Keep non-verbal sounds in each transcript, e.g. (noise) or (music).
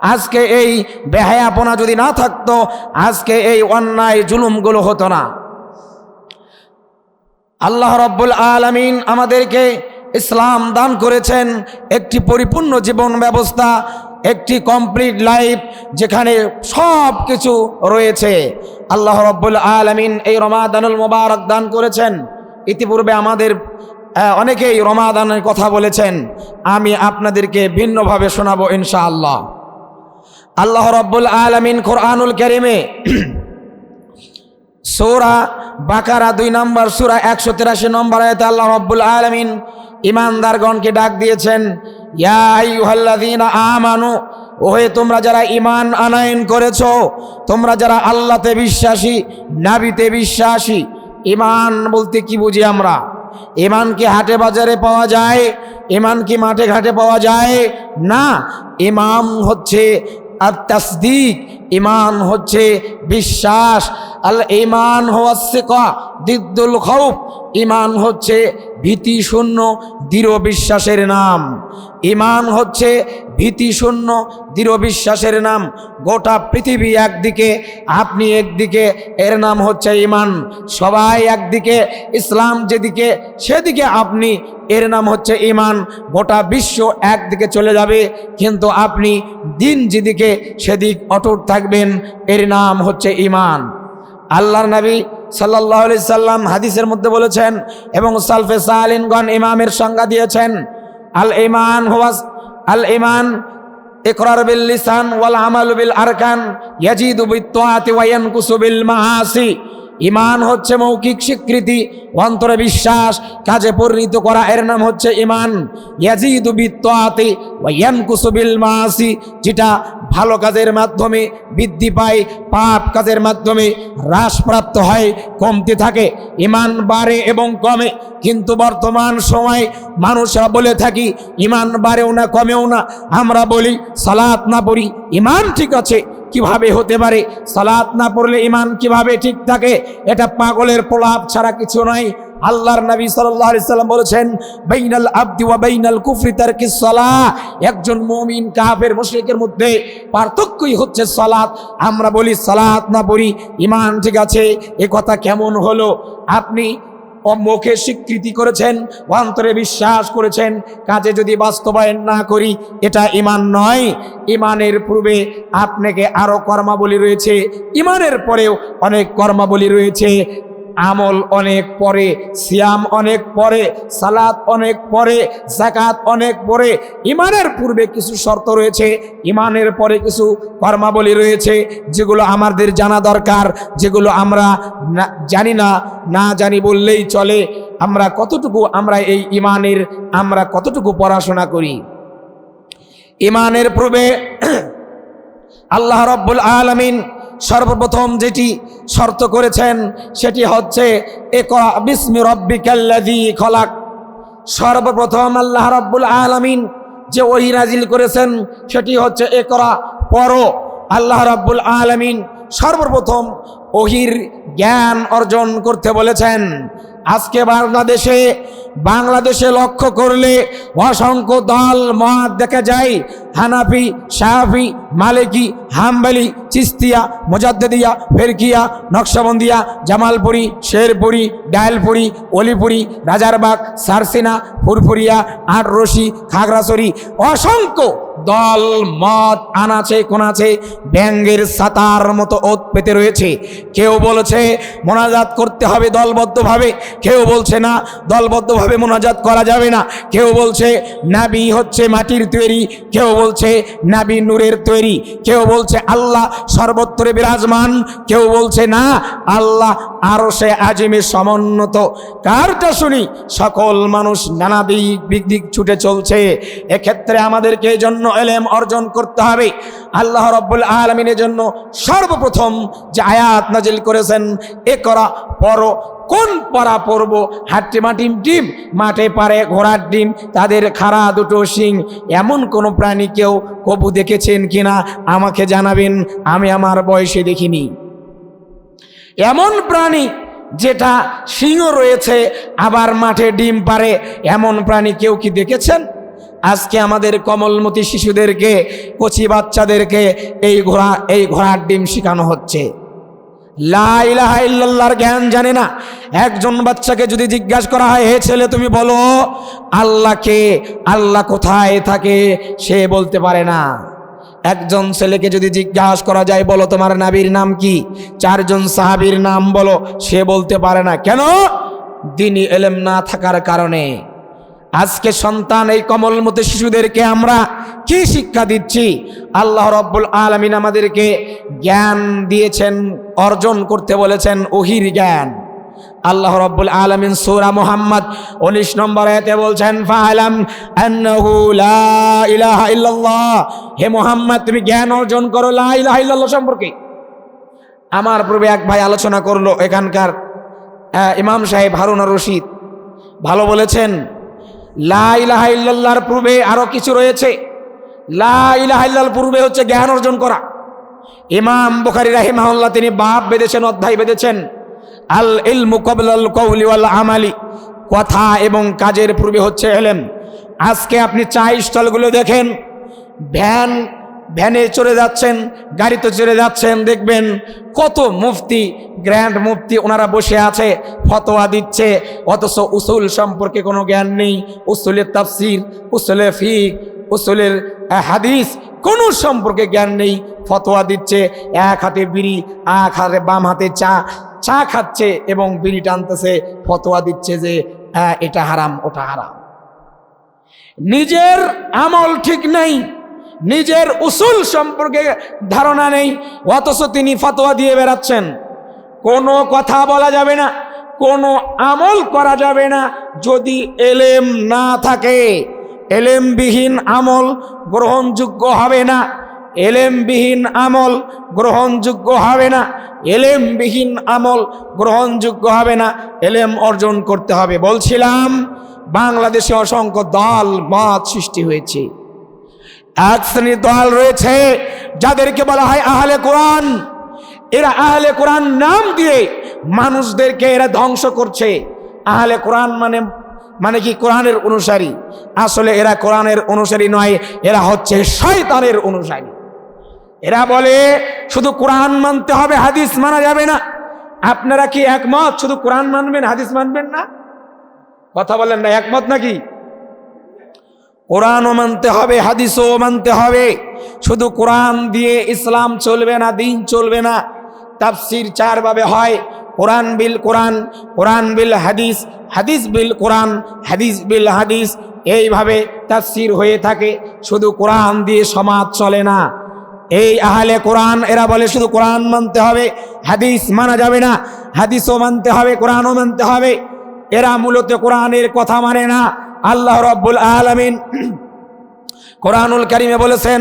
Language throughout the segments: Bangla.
আজকে এই বেহায়াপনা যদি না থাকতো, আজকে এই অন্যায় জুলুমগুলো হতো না। আল্লাহ রব্বুল আলমিন আমাদেরকে ইসলাম দান করেছেন একটি পরিপূর্ণ জীবন ব্যবস্থা, একটি কমপ্লিট লাইফ যেখানে সব কিছু রয়েছে। আল্লাহ রব্বুল আলমিন এই রমাদানুল মোবারক দান করেছেন। ইতিপূর্বে আমাদের অনেকেই রমাদানের কথা বলেছেন। আমি আপনাদেরকে ভিন্নভাবে শোনাবো ইনশাআল্লাহ। আল্লাহ রব্বুল আলমিন কোরআনুল করিমে সৌরা বাকারা দুই নম্বর, সুরা একশো তিরাশি নম্বর আয়তে আল্লাহ রব্বুল আলমিন ইমানদারগণকে ডাক দিয়েছেন, ইয়া আইয়ুহাল্লাযীনা আমানু, ওহে তোমরা যারা ইমান আনায়ন করেছ, তোমরা যারা আল্লাহতে বিশ্বাসী, নাবিতে বিশ্বাসী ইমান বলতে কি বুঝি আমরা? ইমান কি হাটে বাজারে পাওয়া যায়? ইমান কি মাঠে ঘাটে পাওয়া যায়? না ইমাম হচ্ছে আর তাসদিক ইমান হচ্ছে বিশ্বাস। আল ইমান হচ্ছে ক দিদ্দুল খৌফ। ইমান হচ্ছে ভীতি শূন্য দৃঢ় বিশ্বাসের নাম। ইমান হচ্ছে ভীতি শূন্য দৃঢ় বিশ্বাসের নাম। গোটা পৃথিবী একদিকে, আপনি একদিকে, এর নাম হচ্ছে ইমান সবাই একদিকে, ইসলাম যেদিকে, সেদিকে আপনি, এর নাম হচ্ছে ইমান গোটা বিশ্ব একদিকে চলে যাবে, কিন্তু আপনি দিন যেদিকে, সেদিক অটুট থাকবেন, এর নাম হচ্ছে ইমান আল্লাহর নবী সাল্লাহ সাল্লাম হাদিসের মধ্যে বলেছেন এবং সালফে সালিনগণ ইমামের সংজ্ঞা দিয়েছেন আল ইমান হুয়াস আল ইমান ইকরার বিল লিসান ওয়াল আমাল বিল আরকান ইয়াজিদু বিত্তাআতি ওয়া ইয়ানকুসু বিল মাআসি ইমান হচ্ছে মৌখিক স্বীকৃতি, অন্তরে বিশ্বাস, কাজে পরিণত করা। এর নাম হচ্ছে ইমান। মাআসি যেটা ভালো কাজের মাধ্যমে বৃদ্ধি পায়, পাপ কাজের মাধ্যমে হ্রাসপ্রাপ্ত হয়, কমতে থাকে। ইমান বাড়ে এবং কমে, কিন্তু বর্তমান সময় মানুষরা বলে থাকি, ইমান বাড়েও না, কমেও না। আমরা বলি, সালাত না পড়ি, ইমান ঠিক আছে কীভাবে হতে পারে? সালাত না পড়লে ইমান কীভাবে ঠিক থাকে? এটা পাগলের প্রলাপ ছাড়া কিছু নয় আল্লাহর নবী সাল্লাল্লাহু আলাইহি সাল্লাম বলেছেন, বাইনাল আবদি ওয়া বাইনাল কুফরি তারকিস সালাহ। একজন মুমিন কাফের, মুশরিকের মধ্যে পার্থক্যই হচ্ছে সালাত। আমরা বলি, সালাত না পড়ি ইমান ঠিক আছে, এ কথা কেমন হলো? আপনি মুখে স্বীকৃতি করেছেন, অন্তরে বিশ্বাস করেছেন, কাজে যদি বাস্তবায়ন না করি, এটা ইমান নয়। ইমানের পূর্বে আপনাকে আরও কর্মাবলী রয়েছে ইমানের পরেও অনেক কর্মাবলী রয়েছে। আমল অনেক পরে, সিয়াম অনেক পরে, সালাত অনেক পরে জাকাত অনেক পরে। ইমানের পূর্বে কিছু শর্ত রয়েছে, ইমানের পরে কিছু কর্মাবলী রয়েছে, যেগুলো আমাদের জানা দরকার, যেগুলো আমরা জানি না না জানি বললেই চলে। আমরা কতটুকু আমরা এই ইমানের, আমরা কতটুকু পড়াশোনা করি? ইমানের পূর্বে (clears throat) আল্লাহ রব্বুল আলমিন সর্বপ্রথম যেটি শর্ত করেছেন, সেটি হচ্ছে একরা বিস্মি রব্বিকাল্লাযী খলাক। সর্বপ্রথম আল্লাহ রব্বুল আলমিন যে ওহি নাজিল করেছেন, সেটি হচ্ছে একরা পর আল্লাহ রব্বুল আলমিন সর্বপ্রথম ওহির জ্ঞান অর্জন করতে বলেছেন। আজকে বাংলাদেশে বাংলাদেশে লক্ষ্য করলে অসংখ্য দল, মত দেখা যায়, হানাফি শাহফি মালিকি, হাম্বালি, চিস্তিয়া মোজাদ্দিয়া ফেরকিয়া, নকশাবন্দিয়া, জামালপুরি, শেরপুরি, ডায়ালপুরি, অলিপুরি, রাজারবাগ, সারসিনা, ফুরফুরিয়া, আটরশি, খাগড়াছড়ি অসংখ্য দল, মত আনাছে কোনাছে ব্যাঙ্গের সাতার মতো ওত পেতে রয়েছে। কেউ বলেছে মোনাজাত করতে হবে দলবদ্ধভাবে, কেউ বলছে না দলবদ্ধভাবে মোনাজাত করা যাবে না। কেউ বলছে নাবি হচ্ছে মাটির তৈরি, কেউ বলছে নাবি নূরের তৈরি। কেউ বলছে, আল্লাহ সর্বত্রে বিরাজমান। কেউ বলছে, না, আল্লাহ আরও সে আজিমে সমুন্নত। কারটা শুনি, সকল মানুষ নানা দিক দিক দিক ছুটে চলছে। এক্ষেত্রে আমাদেরকে এই জন্য এলেম অর্জন করতে হবে। আল্লাহ রব্বুল আলমিনের জন্য সর্বপ্রথম যে আয়াত নাজিল করেছেন এ করা পর কোন পরা পরব হাট্টি মাটিম ডিম, মাঠে পারে ঘোড়ার ডিম, তাদের খাড়া দুটো শিং। এমন কোনো প্রাণী কেউ কবু দেখেছেন কিনা? আমাকে জানাবেন, আমি আমার বয়সে দেখিনি। এমন প্রাণী যেটা সিংহ রয়েছে, আবার মাঠে ডিম পারে এমন প্রাণী কেউ কি দেখেছেন? আজকে আমাদের কমলমতি শিশুদেরকে, কচি বাচ্চাদেরকে এই ঘোড়া, এই ঘোড়ার ডিম শেখানো হচ্ছে। লা ইলাহা ইল্লাল্লাহর জ্ঞান জানে না। একজন বাচ্চাকে যদি জিজ্ঞাসা করা হয়, হে ছেলে, তুমি বলো, আল্লাহকে, আল্লাহ কোথায় থাকে? সে বলতে পারে না। একজন ছেলেকে যদি জিজ্ঞাসা করা যায়, বলো, তোমার নাবির নাম কি? চারজন সাহাবীর নাম বলো, সে বলতে পারে না। কেন? দিনই এলেম না থাকার কারণে। আজকে সন্তান এই কমলমতি শিশুদেরকে আমরা কি শিক্ষা দিচ্ছি? আল্লাহ রব্বুল আলমিন আমাদেরকে জ্ঞান দিয়েছেন, অর্জন করতে বলেছেন ওহির জ্ঞান। আল্লাহ রব্বুল আলমিন সূরা মুহাম্মদ উনিশ নম্বর এতে বলছেন হে মোহাম্মদ, তুমি জ্ঞান অর্জন করো লা ইলাহা সম্পর্কে। আমার পূর্বে এক ভাই আলোচনা করল এখানকার ইমাম সাহেব হারুন রশিদ। ভালো বলেছেন, লা ইলাহা ইল্লাল্লাহর পূর্বে আরও কিছু রয়েছে। লা ইলাহা পূর্বে হচ্ছে জ্ঞান অর্জন করা। ইমাম বুখারী রাহিমাহুল্লাহ তিনি বাপ বেঁধেছেন, অধ্যায় বেঁধেছেন। আল ইল কবলাল কওলি ওয়াল আমালি। কথা এবং কাজের পূর্বে হচ্ছে এলেম। আজকে আপনি চা স্টলগুলো দেখেন। ভ্যান, ভ্যানে চড়ে যাচ্ছেন, গাড়িতে চড়ে যাচ্ছেন, দেখবেন কত মুফতি, গ্র্যান্ড মুফতি ওনারা বসে আছে, ফতোয়া দিচ্ছে। অথচ উসুল সম্পর্কে কোনো জ্ঞান নেই। উসুলের তাফসির, উসুলের ফিক উসুলের হাদিস কোনো সম্পর্কে জ্ঞান নেই। ফতোয়া দিচ্ছে, এক হাতে বিড়ি, এক হাতে বাম হাতে চা চা খাচ্ছে এবং বিড়ি টানতেছে। ফতোয়া দিচ্ছে যে এটা হারাম, ওটা হারাম। নিজের আমল ঠিক নেই, নিজের উসুল সম্পর্কে ধারণা নেই, অথচ তিনি ফতোয়া দিয়ে বেড়াচ্ছেন। কোনো কথা বলা যাবে না, কোনো আমল করা যাবে না, যদি এলেম না থাকে। এলেমবিহীন আমল গ্রহণযোগ্য হবে না। এলেমবিহীন আমল গ্রহণযোগ্য হবে না। এলেমবিহীন আমল গ্রহণযোগ্য হবে না। এলেম অর্জন করতে হবে। বলছিলাম, বাংলাদেশে অসংখ্য দল মত সৃষ্টি হয়েছে। এক শ্রেণির দল রয়েছে, যাদেরকে বলা হয় আহলে কোরআন। এরা আহলে কোরআন নাম দিয়ে মানুষদেরকে এরা ধ্বংস করছে। আহলে কোরআন মানে মানে কি কোরআনের অনুসারী? আসলে এরা কোরআনের অনুসারী নয়, এরা হচ্ছে শয়তানের অনুসারী। এরা বলে, শুধু কোরআন মানতে হবে, হাদিস মানা যাবে না। আপনারা কি একমত? শুধু কোরআন মানবেন, হাদিস মানবেন না? কথা বলেন না, একমত নাকি? কোরআনও মানতে হবে, হাদিসও মানতে হবে। শুধু কোরআন দিয়ে ইসলাম চলবে না, দিন চলবে না। তাফসির চারভাবে হয় কোরআন বিল কোরআন কোরআন বিল হাদিস হাদিস বিল কোরআন, হাদিস বিল হাদিস, এইভাবে তাফসির হয়ে থাকে। শুধু কোরআন দিয়ে সমাজ চলে না। এই আহলে কোরআন, এরা বলে শুধু কোরআন মানতে হবে, হাদিস মানা যাবে না, হাদিসও মানতে হবে, কোরআনও মানতে হবে। এরা মূলত কোরআনের কথা মানে না। আল্লাহ রব্বুল আলমিন কোরআনুল কারিমে বলেছেন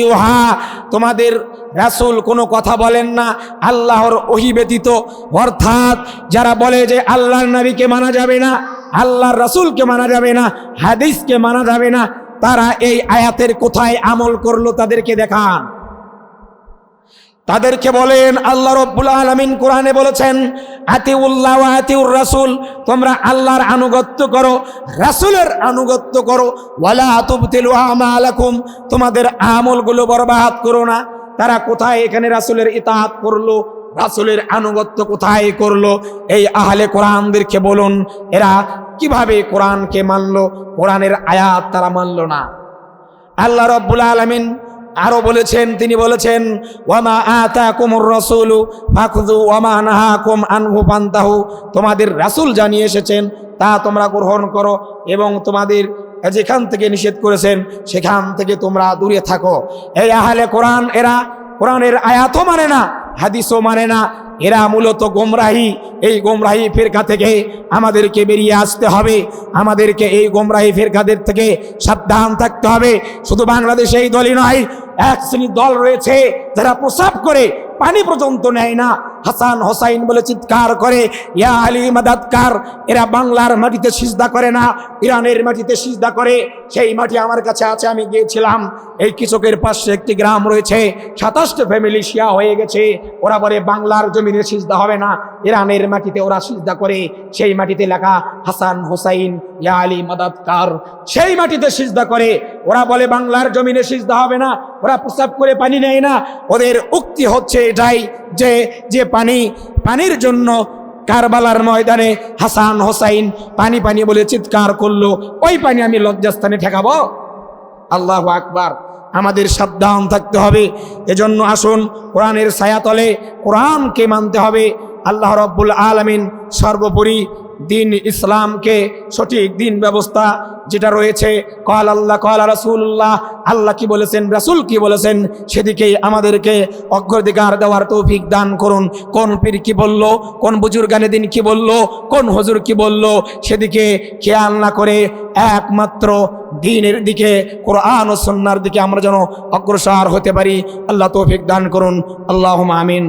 ইউহা। তোমাদের রাসুল কোনো কথা বলেন না, আল্লাহর ওহি ব্যতীত। অর্থাৎ যারা বলে যে আল্লাহর নবীকে মানা যাবে না, আল্লাহর রাসুলকে মানা যাবে না, হাদিসকে মানা যাবে না, তারা এই আয়াতের কোথায় আমল করল তাদেরকে দেখান। তাদেরকে বলেন, আল্লাহ রব্বুল আলমিন কোরআনে বলেছেন, আতিউল্লাহ আতিউর রাসুল তোমরা আল্লাহর আনুগত্য করো, রাসুলের আনুগত্য করো। ওয়ালা আতুবতিলু আমালাকুম তোমাদের আমলগুলো বরবাদ করো না। তারা কোথায় এখানে রাসুলের ইতাহাত করল? রাসুলের আনুগত্য কোথায় করল? এই আহলে কোরআনদেরকে বলুন, এরা কীভাবে কোরআনকে মানলো? কোরআনের আয়াত তারা মানলো না। আল্লাহ রব্বুল আলমিন আরও বলেছেন, তিনি বলেছেন, ওয়ামা আতা কুমুর রসুলু ওয়ামা নাহাকুম আনহু পান্তাহু তোমাদের রাসূল জানিয়ে এসেছেন, তা তোমরা গ্রহণ করো এবং তোমাদের যেখান থেকে নিষেধ করেছেন, সেখান থেকে তোমরা দূরে থাকো। এই আহলে কোরআন এরা, কোরআনের আয়াতও মানে না। হাদিসও মানে না, এরা মূলত গোমরাহি। এই গোমরাহি ফেরকা থেকে আমাদেরকে বেরিয়ে আসতে হবে। আমাদেরকে এই গোমরাহি ফেরকাদের থেকে সাবধান থাকতে হবে। শুধু বাংলাদেশে এই দলই নয়, এক শ্রেণির দল রয়েছে যারা প্রসাব করে, পানি পর্যন্ত নেয় না। হাসান হোসাইন বলে চিৎকার করে, ইয়া আলী মাদাতকার এরা বাংলার মাটিতে সিজদা করে না, ইরানের মাটিতে সিজদা করে। সেই মাটি আমার কাছে আছে, আমি গিয়েছিলাম। এই কৃষকের পাশে একটি গ্রাম রয়েছে, সাতাশটা ফ্যামিলি শিয়া হয়ে গেছে। ওরা বলে, বাংলার জমিনে সিজদা হবে না। ইরানের মাটিতে ওরা সিজদা করে। সেই মাটিতে লেখা, হাসান হোসাইন, ইয়া আলী মাদাতকার সেই মাটিতে সিজদা করে। ওরা বলে, বাংলার জমিনে সিজদা হবে না। ওরা প্রস্তাব করে পানি নেয় না। ওদের উক্তি হচ্ছে এটাই যে যে পানি, পানির জন্য কারবালার ময়দানে হাসান হোসাইন পানি পানি বলে চিৎকার করল। ওই পানি আমি লজ্জাস্থানে ঠেকাবো। আল্লাহ আকবার। আমাদের সাবধান থাকতে হবে। এজন্য আসুন, কোরআনের ছায়াতলে কোরআনকে মানতে হবে। আল্লাহ রব্বুল আলমিন সর্বোপরি দিন ইসলামকে সঠিক দিন ব্যবস্থা যেটা রয়েছে, কল আল্লাহ, কল রাসুল্লাহ আল্লাহ কি বলেছেন, রাসুল কি বলেছেন, সেদিকেই আমাদেরকে অগ্রাধিকার দেওয়ার তৌফিক দান করুন। কোন পীর কি বলল, কোন বুজুর্গানে দিন কি বলল, কোন হজুর কি বলল, সেদিকে খেয়াল না করে একমাত্র দিনের দিকে, কোরআন ও সন্ন্যার দিকে আমরা যেন অগ্রসর হতে পারি। আল্লাহ তৌফিক দান করুন। আল্লাহ আমিন।